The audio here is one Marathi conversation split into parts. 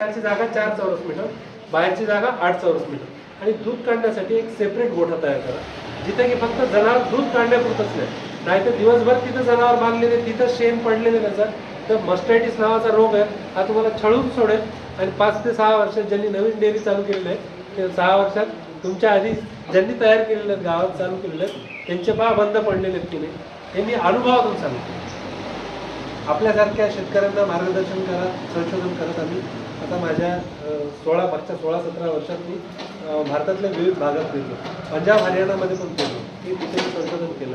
बाहेरची जागा चार चौरस मीटर बाहेरची जागा आठ चौरस मीटर. आणि दूध काढण्यासाठी एक सेपरेट गोठा तयार करा जिथे की फक्त जनावर दूध काढण्यापुरतंच नाही. नाही तर दिवसभर तिथं जनावर बांधलेले तिथं शेण पडलेले त्याचं. तर मस्टायटिस नावाचा रोग आहे हा तुम्हाला छळून सोडेल. आणि पाच ते सहा वर्षात ज्यांनी नवीन डेअरी चालू केलेली आहे ते सहा वर्षात तुमच्या आधी ज्यांनी तयार केलेले आहेत गावात चालू केलेले आहेत त्यांचे पा बंद पडलेले आहेत की नाही त्यांनी अनुभवातून सांगितले. आपल्यासारख्या शेतकऱ्यांना मार्गदर्शन करा संशोधन करत आम्ही. आता माझ्या सोळा मागच्या सोळा सतरा वर्षात मी भारतातल्या विविध भागात गेलो पंजाब हरियाणामध्ये पण गेलो मी तिथे संशोधन केलं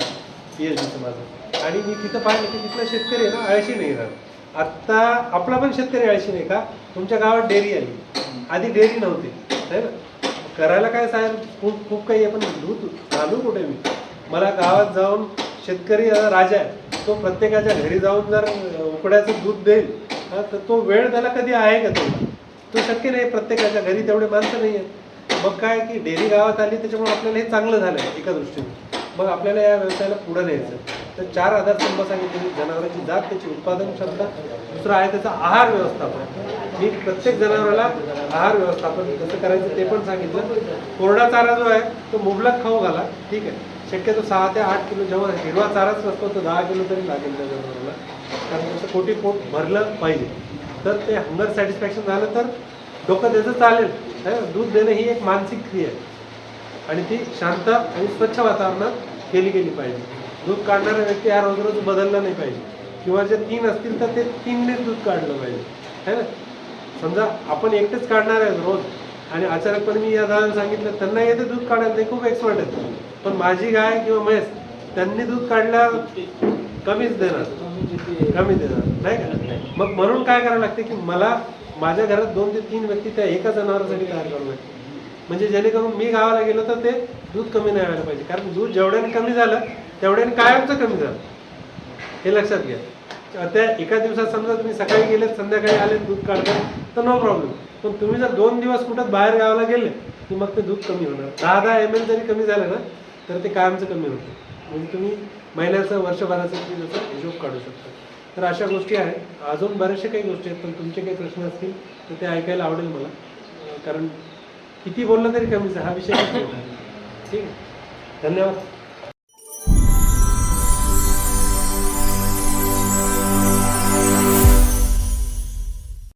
पी एच डीचं माझं. आणि मी तिथं पाहिलं की तिथला शेतकरी आहे ना आळशी नाही राहत. आत्ता आपला पण शेतकरी आळशी नाही का? तुमच्या गावात डेअरी आली. आधी डेअरी नव्हती. है ना? करायला काय साहेब? खूप खूप काही आहे पण दूध घालू कुठे मी? मला गावात जाऊन शेतकरी राजा आहे. तो प्रत्येकाच्या घरी जाऊन जर उकड्याचं दूध देईल तर तो वेळ त्याला कधी आहे का तेवढा? तो शक्य नाही प्रत्येकाच्या घरी तेवढे माणसं नाही आहेत. मग काय की डेअरी गावात आली त्याच्यामुळे आपल्याला हे चांगलं झालं आहे एका दृष्टीने. मग आपल्याला या व्यवसायाला पुढे न्यायचं तर चार आधारस्तंभ सांगितले जनावरांची जात त्याची उत्पादन क्षमता दुसरा आहे त्याचा आहार व्यवस्थापन. मी प्रत्येक जनावराला आहार व्यवस्थापन कसं करायचं ते पण सांगितलं. कोरडा चारा जो आहे तो मुबलक खाऊ घाला ठीक आहे. शक्यतो सहा ते आठ किलो जेव्हा हिरवा चाराच असतो तर दहा किलो तरी लागेल त्या जनावराला. कारण त्याचं कोटी पोट भरलं पाहिजे. तर ते हंगर सॅटिस्फॅक्शन झालं तर डोकं त्याचं चालेल. दूध देणं ही एक मानसिक क्रिया आहे. आणि ती शांत आणि स्वच्छ वातावरणात केली गेली पाहिजे. दूध काढणारा व्यक्ती हा रोज रोज बदलला नाही पाहिजे. किंवा जे तीन असतील तर ते तीननेच दूध काढलं पाहिजे. है ना? समजा आपण एकटेच काढणार आहे रोज. आणि अचानकपणे मी या दादाला सांगितलं त्यांना येते दूध काढायला ते खूप एक्सपर्ट आहेत. पण माझी गाय किंवा म्हैस त्यांनी दूध काढल्यावर कमीच देणार. कमी देणार नाही का? मग म्हणून काय करावं लागते की मला माझ्या घरात दोन ते तीन व्यक्ती त्या एका जनावरांसाठी तयार करावं लागते म्हणजे जेणेकरून मी गावाला गेलो तर ते दूध कमी नाही व्हायला पाहिजे. कारण दूध जेवढ्याने कमी झालं तेवढ्याने कायमचं कमी झालं. हे लक्षात घ्या. त्या एका दिवसात समजा तुम्ही सकाळी गेलेत संध्याकाळी आले दूध काढता तर नो प्रॉब्लेम पण तुम्ही जर दोन दिवस कुठं बाहेर गावाला गेले की मग ते दूध कमी होणार. दहा दहा एम एल जरी कमी झालं ना तर ते कायमचं कमी होतं. म्हणजे तुम्ही महिन्याचं वर्षभराचं तुम्ही त्याचा हिशोब काढू शकता. तर अशा गोष्टी आहेत. अजून बऱ्याचशा काही गोष्टी आहेत पण तुमचे काही प्रश्न असतील तर ते ऐकायला आवडेल मला. कारण किती बोललं तरी कमीच हा विषय आहे. ठीक आहे. धन्यवाद.